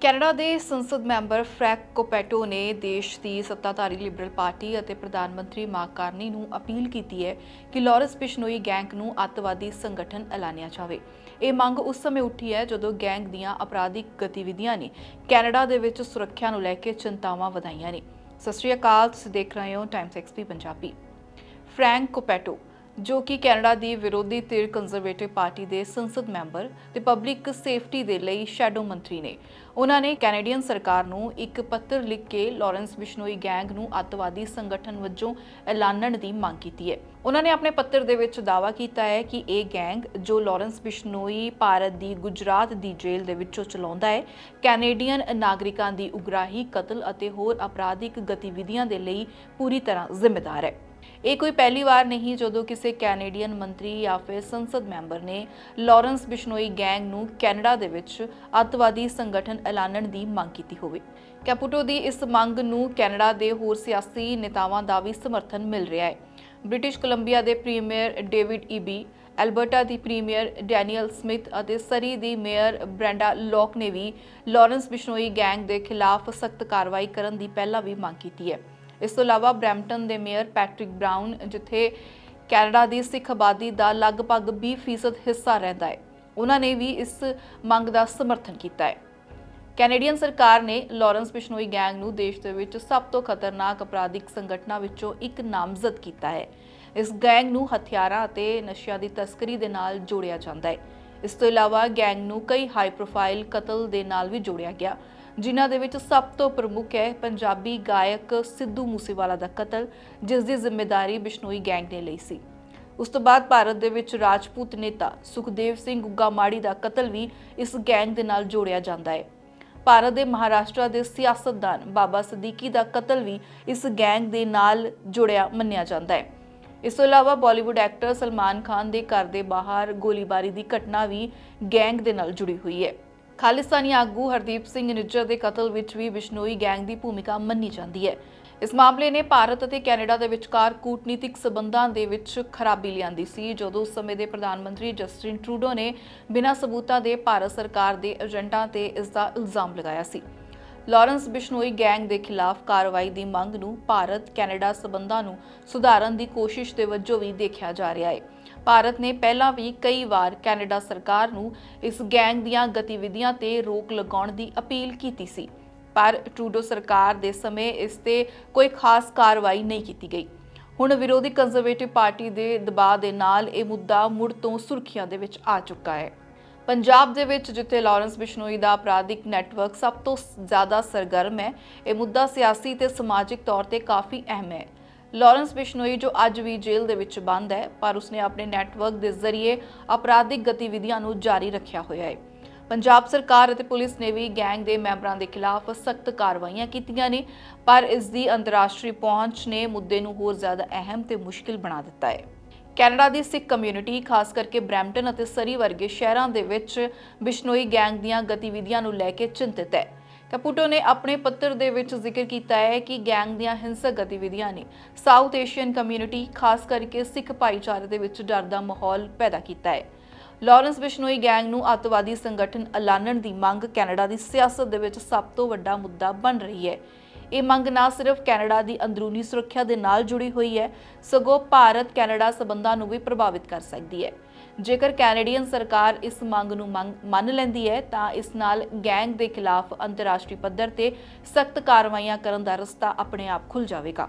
Canada ਦੇ ਸੰਸਦ member ਫਰੈਕ ਕੋਪੈਟੋ ਨੇ ਦੇਸ਼ ਦੀ ਸੱਤਾਧਾਰੀ ਲਿਬਰਲ ਪਾਰਟੀ ਅਤੇ ਪ੍ਰਧਾਨ ਮੰਤਰੀ ਮਾਰਕ ਕਾਰਨੀ ਨੂੰ ਅਪੀਲ ਕੀਤੀ ਹੈ ਕਿ ਲਾਰੈਂਸ ਬਿਸ਼ਨੋਈ ਗੈਂਗ ਨੂੰ ਅੱਤਵਾਦੀ ਸੰਗਠਨ ਐਲਾਨਿਆ ਜਾਵੇ। ਇਹ ਮੰਗ ਉਸ ਸਮੇਂ ਉੱਠੀ ਹੈ ਜਦੋਂ ਗੈਂਗ ਦੀਆਂ ਅਪਰਾਧਿਕ ਗਤੀਵਿਧੀਆਂ ਨੇ ਕੈਨੇਡਾ ਦੇ ਵਿੱਚ ਸੁਰੱਖਿਆ ਨੂੰ ਲੈ ਕੇ ਚਿੰਤਾਵਾਂ ਵਧਾਈਆਂ ਨੇ। ਸਤਿ ਸ਼੍ਰੀ ਅਕਾਲ, ਤੁਸੀਂ ਦੇਖ ਰਹੇ ਹੋ Times XP Punjabi. Frank Caputo ਜੋ ਕਿ ਕੈਨੇਡਾ ਦੀ ਵਿਰੋਧੀ ਧਿਰ ਕੰਜ਼ਰਵੇਟਿਵ ਪਾਰਟੀ ਦੇ ਸੰਸਦ ਮੈਂਬਰ ਤੇ ਪਬਲਿਕ ਸੇਫਟੀ ਦੇ ਲਈ ਸ਼ੈਡੋ ਮੰਤਰੀ ਨੇ। ਉਹਨਾਂ ਨੇ ਕੈਨੇਡੀਅਨ ਸਰਕਾਰ ਨੂੰ ਇੱਕ ਪੱਤਰ ਲਿਖ ਕੇ ਲਾਰੈਂਸ ਬਿਸ਼ਨੋਈ ਗੈਂਗ ਨੂੰ ਅੱਤਵਾਦੀ ਸੰਗਠਨ ਵਜੋਂ ਐਲਾਨਣ ਦੀ ਮੰਗ ਕੀਤੀ ਹੈ। ਉਹਨਾਂ ਨੇ ਆਪਣੇ ਪੱਤਰ ਦੇ ਵਿੱਚ ਦਾਅਵਾ ਕੀਤਾ ਹੈ ਕਿ ਇਹ ਗੈਂਗ ਜੋ ਲਾਰੈਂਸ ਬਿਸ਼ਨੋਈ ਭਾਰਤ ਦੀ ਗੁਜਰਾਤ ਦੀ ਜੇਲ੍ਹ ਦੇ ਵਿੱਚੋਂ ਚਲਾਉਂਦਾ ਹੈ, ਕੈਨੇਡੀਅਨ ਨਾਗਰਿਕਾਂ ਦੀ ਉਗਰਾਹੀ, ਕਤਲ ਅਤੇ ਹੋਰ ਅਪਰਾਧਿਕ ਗਤੀਵਿਧੀਆਂ ਦੇ ਲਈ ਪੂਰੀ ਤਰ੍ਹਾਂ ਜ਼ਿੰਮੇਦਾਰ ਹੈ। ਇਹ ਕੋਈ ਪਹਿਲੀ ਵਾਰ ਨਹੀਂ ਜਦੋਂ ਕਿਸੇ ਕੈਨੇਡੀਅਨ ਮੰਤਰੀ ਜਾਂ ਫਿਰ ਸੰਸਦ ਮੈਂਬਰ ਨੇ ਲਾਰੈਂਸ ਬਿਸ਼ਨੋਈ ਗੈਂਗ ਨੂੰ ਕੈਨੇਡਾ ਦੇ ਵਿੱਚ ਅੱਤਵਾਦੀ ਸੰਗਠਨ ਐਲਾਨਣ ਦੀ ਮੰਗ ਕੀਤੀ ਹੋਵੇ। ਕੈਪੂਟੋ ਦੀ ਇਸ ਮੰਗ ਨੂੰ ਕੈਨੇਡਾ ਦੇ ਹੋਰ ਸਿਆਸੀ ਨੇਤਾਵਾਂ ਦਾ ਵੀ ਸਮਰਥਨ ਮਿਲ ਰਿਹਾ ਹੈ। ਬ੍ਰਿਟਿਸ਼ ਕੋਲੰਬੀਆ ਦੇ ਪ੍ਰੀਮੀਅਰ ਡੇਵਿਡ ਈਬੀ, ਐਲਬਰਟਾ ਦੀ ਪ੍ਰੀਮੀਅਰ ਡੈਨੀਅਲ ਸਮਿਥ ਅਤੇ ਸਰੀ ਦੀ ਮੇਅਰ ਬ੍ਰੈਂਡਾ ਲੌਕ ਨੇ ਵੀ ਲਾਰੈਂਸ ਬਿਸ਼ਨੋਈ ਗੈਂਗ ਦੇ ਖਿਲਾਫ ਸਖਤ ਕਾਰਵਾਈ ਕਰਨ ਦੀ ਪਹਿਲਾਂ ਵੀ ਮੰਗ ਕੀਤੀ ਹੈ। ਇਸ ਤੋਂ ਇਲਾਵਾ ਬ੍ਰੈਂਪਟਨ ਦੇ ਮੇਅਰ ਪੈਟਰਿਕ ਬ੍ਰਾਊਨ, ਜਿੱਥੇ ਕੈਨੇਡਾ ਦੀ ਸਿੱਖ ਆਬਾਦੀ ਦਾ ਲਗਭਗ 20% ਹਿੱਸਾ ਰਹਿੰਦਾ ਹੈ, ਉਹਨਾਂ ਨੇ ਵੀ ਇਸ ਮੰਗ ਦਾ ਸਮਰਥਨ ਕੀਤਾ ਹੈ। ਕੈਨੇਡੀਅਨ ਸਰਕਾਰ ਨੇ ਲਾਰੈਂਸ ਬਿਸ਼ਨੋਈ ਗੈਂਗ ਨੂੰ ਦੇਸ਼ ਦੇ ਵਿੱਚ ਸਭ ਤੋਂ ਖਤਰਨਾਕ ਅਪਰਾਧਿਕ ਸੰਗਠਨਾਂ ਵਿੱਚੋਂ ਇੱਕ ਨਾਮਜ਼ਦ ਕੀਤਾ ਹੈ। ਇਸ ਗੈਂਗ ਨੂੰ ਹਥਿਆਰਾਂ ਅਤੇ ਨਸ਼ਿਆਂ ਦੀ ਤਸਕਰੀ ਦੇ ਨਾਲ ਜੋੜਿਆ ਜਾਂਦਾ ਹੈ। ਇਸ ਤੋਂ ਇਲਾਵਾ ਗੈਂਗ ਨੂੰ ਕਈ ਹਾਈ ਪ੍ਰੋਫਾਈਲ ਕਤਲ ਦੇ ਨਾਲ ਵੀ ਜੋੜਿਆ ਗਿਆ। ਜਿਨ੍ਹਾਂ ਦੇ ਵਿੱਚ ਸਭ ਤੋਂ ਪ੍ਰਮੁੱਖ ਹੈ ਪੰਜਾਬੀ ਗਾਇਕ ਸਿੱਧੂ ਮੂਸੇਵਾਲਾ ਦਾ ਕਤਲ, ਜਿਸ ਦੀ ਜ਼ਿੰਮੇਵਾਰੀ ਬਿਸ਼ਨੋਈ ਗੈਂਗ ਨੇ ਲਈ ਸੀ। ਉਸ ਤੋਂ ਬਾਅਦ ਭਾਰਤ ਦੇ ਵਿੱਚ ਰਾਜਪੂਤ ਨੇਤਾ ਸੁਖਦੇਵ ਸਿੰਘ ਗੁੱਗਾ ਮਾੜੀ ਦਾ ਕਤਲ ਵੀ ਇਸ ਗੈਂਗ ਦੇ ਨਾਲ ਜੋੜਿਆ ਜਾਂਦਾ ਹੈ। ਭਾਰਤ ਦੇ ਮਹਾਰਾਸ਼ਟਰ ਦੇ ਸਿਆਸਤਦਾਨ ਬਾਬਾ ਸਦੀਕੀ ਦਾ ਕਤਲ ਵੀ ਇਸ ਗੈਂਗ ਦੇ ਨਾਲ ਜੁੜਿਆ ਮੰਨਿਆ ਜਾਂਦਾ ਹੈ। ਇਸ ਤੋਂ ਇਲਾਵਾ ਬਾਲੀਵੁੱਡ ਐਕਟਰ ਸਲਮਾਨ ਖਾਨ ਦੇ ਘਰ ਦੇ ਬਾਹਰ ਗੋਲੀਬਾਰੀ ਦੀ ਘਟਨਾ ਵੀ ਗੈਂਗ ਦੇ ਨਾਲ ਜੁੜੀ ਹੋਈ ਹੈ। ਖਾਲਿਸਤਾਨੀ ਆਗੂ ਹਰਦੀਪ ਸਿੰਘ ਨਿੱਜਰ ਦੇ ਕਤਲ ਵਿੱਚ ਵੀ ਬਿਸ਼ਨੋਈ ਗੈਂਗ ਦੀ ਭੂਮਿਕਾ ਮੰਨੀ ਜਾਂਦੀ ਹੈ। ਇਸ ਮਾਮਲੇ ਨੇ ਭਾਰਤ ਅਤੇ ਕੈਨੇਡਾ ਦੇ ਵਿਚਕਾਰ ਕੂਟਨੀਤਿਕ ਸਬੰਧਾਂ ਦੇ ਵਿੱਚ ਖਰਾਬੀ ਲਿਆਂਦੀ ਸੀ, ਜਦੋਂ ਉਸ ਸਮੇਂ ਦੇ ਪ੍ਰਧਾਨ ਮੰਤਰੀ ਜਸਟਿਨ ਟਰੂਡੋ ਨੇ ਬਿਨਾਂ ਸਬੂਤਾਂ ਦੇ ਭਾਰਤ ਸਰਕਾਰ ਦੇ ਏਜੰਟਾਂ ਤੇ ਇਸ ਦਾ ਇਲਜ਼ਾਮ ਲਗਾਇਆ ਸੀ। ਲਾਰੈਂਸ ਬਿਸ਼ਨੋਈ ਗੈਂਗ ਦੇ ਖਿਲਾਫ ਕਾਰਵਾਈ ਦੀ ਮੰਗ ਨੂੰ ਭਾਰਤ ਕੈਨੇਡਾ ਸਬੰਧਾਂ ਨੂੰ ਸੁਧਾਰਨ ਦੀ ਕੋਸ਼ਿਸ਼ ਦੇ ਵਜੋਂ ਵੀ ਦੇਖਿਆ ਜਾ ਰਿਹਾ ਹੈ। ਭਾਰਤ ਨੇ ਪਹਿਲਾਂ ਵੀ ਕਈ ਵਾਰ ਕੈਨੇਡਾ ਸਰਕਾਰ ਨੂੰ ਇਸ ਗੈਂਗ ਦੀਆਂ ਗਤੀਵਿਧੀਆਂ ਤੇ ਰੋਕ ਲਗਾਉਣ ਦੀ ਅਪੀਲ ਕੀਤੀ ਸੀ, ਪਰ ਟਰੂਡੋ ਸਰਕਾਰ ਦੇ ਸਮੇਂ ਇਸ ਤੇ ਕੋਈ ਖਾਸ ਕਾਰਵਾਈ ਨਹੀਂ ਕੀਤੀ ਗਈ। ਹੁਣ ਵਿਰੋਧੀ ਕੰਜ਼ਰਵੇਟਿਵ ਪਾਰਟੀ ਦੇ ਦਬਾਅ ਦੇ ਨਾਲ ਇਹ ਮੁੱਦਾ ਮੁੜ ਤੋਂ ਸੁਰਖੀਆਂ ਦੇ ਵਿੱਚ ਆ ਚੁੱਕਾ ਹੈ। ਪੰਜਾਬ ਦੇ ਵਿੱਚ ਜਿੱਥੇ ਲਾਰੈਂਸ ਬਿਸ਼ਨੋਈ ਦਾ ਅਪਰਾਧਿਕ ਨੈਟਵਰਕ ਸਭ ਤੋਂ ਜ਼ਿਆਦਾ ਸਰਗਰਮ ਹੈ, ਇਹ ਮੁੱਦਾ ਸਿਆਸੀ ਤੇ ਸਮਾਜਿਕ ਤੌਰ ਤੇ ਕਾਫੀ ਅਹਿਮ ਹੈ। ਲਾਰੈਂਸ ਬਿਸ਼ਨੋਈ, ਜੋ ਅੱਜ ਵੀ ਜੇਲ੍ਹ ਦੇ ਵਿੱਚ ਬੰਦ ਹੈ, ਪਰ ਉਸਨੇ ਆਪਣੇ ਨੈਟਵਰਕ ਦੇ ਜ਼ਰੀਏ ਅਪਰਾਧਿਕ ਗਤੀਵਿਧੀਆਂ ਨੂੰ ਜਾਰੀ ਰੱਖਿਆ ਹੋਇਆ ਹੈ। ਪੰਜਾਬ ਸਰਕਾਰ ਅਤੇ ਪੁਲਿਸ ਨੇ ਵੀ ਗੈਂਗ ਦੇ ਮੈਂਬਰਾਂ ਦੇ ਖਿਲਾਫ ਸਖਤ ਕਾਰਵਾਈਆਂ ਕੀਤੀਆਂ ਨੇ, ਪਰ ਇਸ ਦੀ ਅੰਤਰਰਾਸ਼ਟਰੀ ਪਹੁੰਚ ਨੇ ਮੁੱਦੇ ਨੂੰ ਹੋਰ ਜ਼ਿਆਦਾ ਅਹਿਮ ਤੇ ਮੁਸ਼ਕਿਲ ਬਣਾ ਦਿੱਤਾ ਹੈ। ਕੈਨੇਡਾ ਦੀ ਸਿੱਖ ਕਮਿਊਨਿਟੀ, ਖਾਸ ਕਰਕੇ ਬ੍ਰੈਂਪਟਨ ਅਤੇ ਸਰੀ ਵਰਗੇ ਸ਼ਹਿਰਾਂ ਦੇ ਵਿੱਚ ਬਿਸ਼ਨੋਈ ਗੈਂਗ ਦੀਆਂ ਗਤੀਵਿਧੀਆਂ ਨੂੰ ਲੈ ਕੇ ਚਿੰਤਿਤ ਹੈ। ਕੈਪੂਟੋ ਨੇ ਆਪਣੇ ਪੱਤਰ ਦੇ ਵਿੱਚ ਜ਼ਿਕਰ ਕੀਤਾ ਹੈ ਕਿ ਗੈਂਗ ਦੀਆਂ ਹਿੰਸਕ ਗਤੀਵਿਧੀਆਂ ਨੇ ਸਾਊਥ ਏਸ਼ੀਅਨ ਕਮਿਊਨਿਟੀ, ਖਾਸ ਕਰਕੇ ਸਿੱਖ ਭਾਈਚਾਰੇ ਦੇ ਵਿੱਚ ਡਰ ਦਾ ਮਾਹੌਲ ਪੈਦਾ ਕੀਤਾ ਹੈ। ਲਾਰੈਂਸ ਬਿਸ਼ਨੋਈ ਗੈਂਗ ਨੂੰ ਅੱਤਵਾਦੀ ਸੰਗਠਨ ਐਲਾਨਣ ਦੀ ਮੰਗ ਕੈਨੇਡਾ ਦੀ ਸਿਆਸਤ ਦੇ ਵਿੱਚ ਸਭ ਤੋਂ ਵੱਡਾ ਮੁੱਦਾ ਬਣ ਰਹੀ ਹੈ। ਇਹ ਮੰਗ ਨਾ ਸਿਰਫ ਕੈਨੇਡਾ ਦੀ ਅੰਦਰੂਨੀ ਸੁਰੱਖਿਆ ਦੇ ਨਾਲ ਜੁੜੀ ਹੋਈ ਹੈ, ਸਗੋਂ ਭਾਰਤ ਕੈਨੇਡਾ ਸਬੰਧਾਂ ਨੂੰ ਵੀ ਪ੍ਰਭਾਵਿਤ ਕਰ ਸਕਦੀ ਹੈ। ਜੇਕਰ ਕੈਨੇਡੀਅਨ ਸਰਕਾਰ ਇਸ ਮੰਗ ਨੂੰ ਮੰਗ- ਮੰਨ ਲੈਂਦੀ ਹੈ, ਤਾਂ ਇਸ ਨਾਲ ਗੈਂਗ ਦੇ ਖਿਲਾਫ ਅੰਤਰਰਾਸ਼ਟਰੀ ਪੱਧਰ ਤੇ ਸਖਤ ਕਾਰਵਾਈਆਂ ਕਰਨ ਦਾ ਰਸਤਾ ਆਪਣੇ ਆਪ ਖੁੱਲ ਜਾਵੇਗਾ।